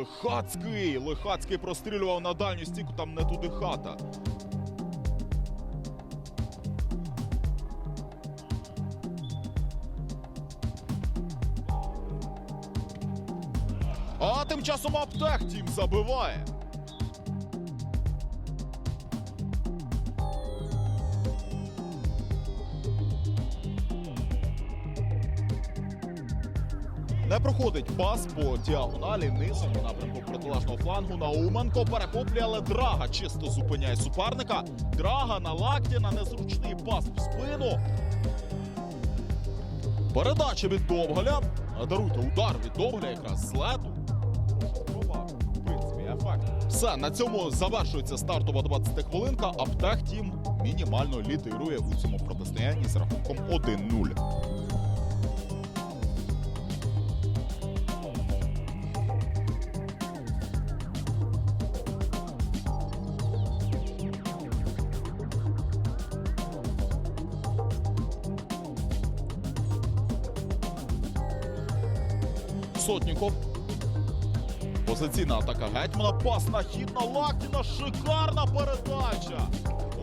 Лихацький! Лихацький прострілював на дальню стіку, там не туди хата. А тим часом аптек тім забиває. Не проходить пас по діагоналі низом у напрямку протилежного флангу. Науменко перехоплює, але Драга чисто зупиняє суперника. Драга на лакті на незручний пас в спину. Передача від Довгаля. Даруйте удар від Довгаля якраз з лету. В принципі, ефект. Все, на цьому завершується стартова 20 хвилинка. Аптек тім мінімально лідирує у цьому протистоянні з рахунком 1-0. Сотніков. Позиційна атака Гетьмана. Пас на хід на Лактіна. Шикарна передача.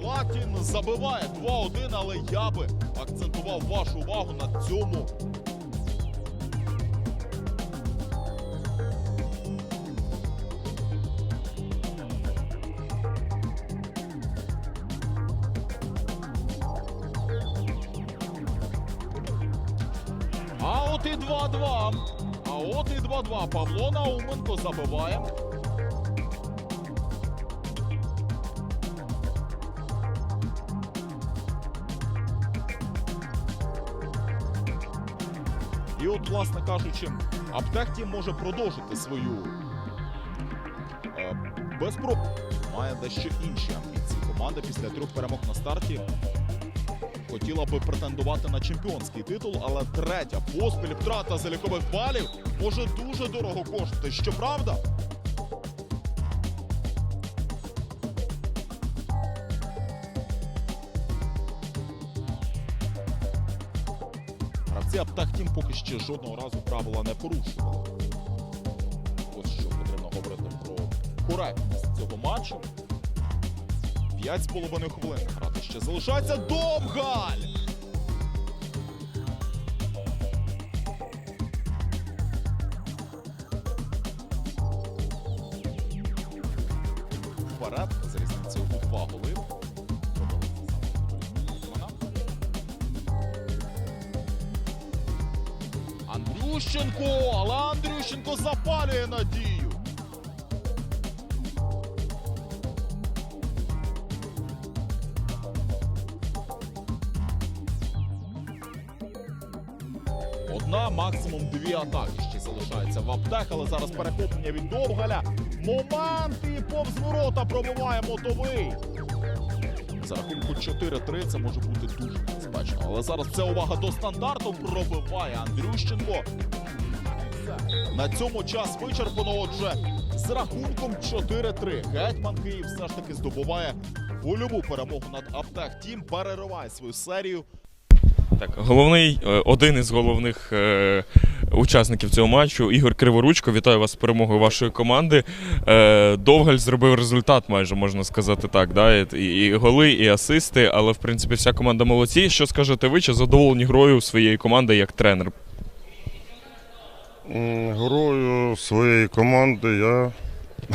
Лактін забиває 2-1, але я би акцентував вашу увагу на цьому. А от і 2-2. От і 2-2. Павло Науменко забиває. І от, власне кажучи, Аптек Тім може продовжити свою е, безпро... Має дещо інші амбіції. Команда після трьох перемог на старті хотіла би претендувати на чемпіонський титул, але третя поспіль втрата залікових балів може дуже дорого коштувати. Щоправда, гравці Аптахтім поки ще жодного разу правила не порушували. Ось що потрібно говорити про коректність цього матчу. П'ять з половиною хвилин грати ще залишається Довгаль! Вперед з різницею у два голи. Андрющенко! Але Андрющенко запалює надію. Одна, максимум дві атаки ще залишаються в аптек, але зараз перехоплення від Довгаля. Момент і повз ворота пробиває мотовий. За рахунку 4-3 це може бути дуже небезпечно. Але зараз це увага до стандарту пробиває Андрющенко. На цьому час вичерпано. Отже, з рахунком 4-3 Гетьман Київ все ж таки здобуває вольову перемогу над Аптек Тім, перериває свою серію. Так, головний, е, один із головних е, учасників цього матчу Ігор Криворучко. Вітаю вас з перемогою вашої команди. Е, Довгаль зробив результат, майже можна сказати так. Да? І, голи, і асисти, але в принципі вся команда молодці. Що скажете ви? Чи задоволені грою своєї команди як тренер? Грою своєї команди я,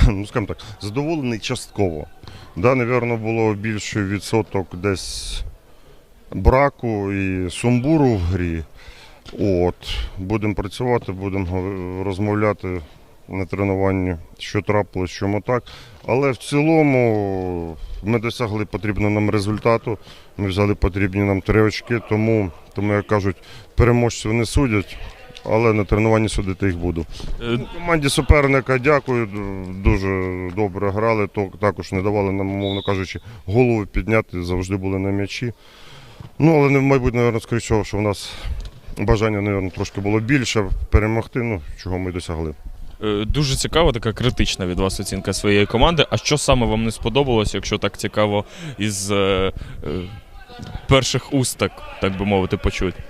ну скажімо так, задоволений частково. Да, напевно, було більший відсоток десь браку і сумбуру в грі. От, будемо працювати, будемо розмовляти на тренуванні, що трапилось, чому так. Але в цілому ми досягли потрібного нам результату. Ми взяли потрібні нам три очки, тому, тому як кажуть, переможців не судять, але на тренуванні судити їх буду. Е, Команді суперника дякую, дуже добре грали, також не давали нам, умовно кажучи, голову підняти, завжди були на м'ячі. Ну, але майбутнє, мабуть, скоріше, що в нас бажання, мабуть, трошки було більше перемогти, ну, чого ми досягли. Е, Дуже цікава така критична від вас оцінка своєї команди. А що саме вам не сподобалось, якщо так цікаво, із е, е, перших уст, так, так би мовити, почути?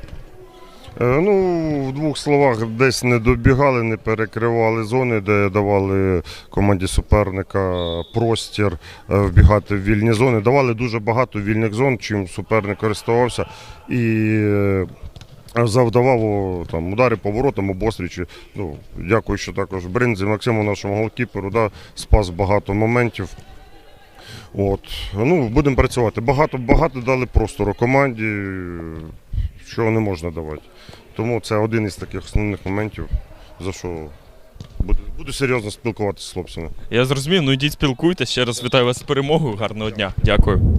Е, Ну, в двох словах, десь не добігали, не перекривали зони, де давали команді суперника простір е, вбігати в вільні зони. Давали дуже багато вільних зон, чим суперник користувався і е, завдавав там, удари по воротам, обострічі. Ну, дякую, що також Бринзі Максиму, нашому голкіперу, да, спас багато моментів. От. Ну, будемо працювати. Багато, багато дали простору команді, чого не можна давати. Тому це один із таких основних моментів, за що буду, буду серйозно спілкуватися з хлопцями. Я зрозумів, ну йдіть спілкуйтесь. Ще раз вітаю вас з перемогою. Гарного дня. Дякую.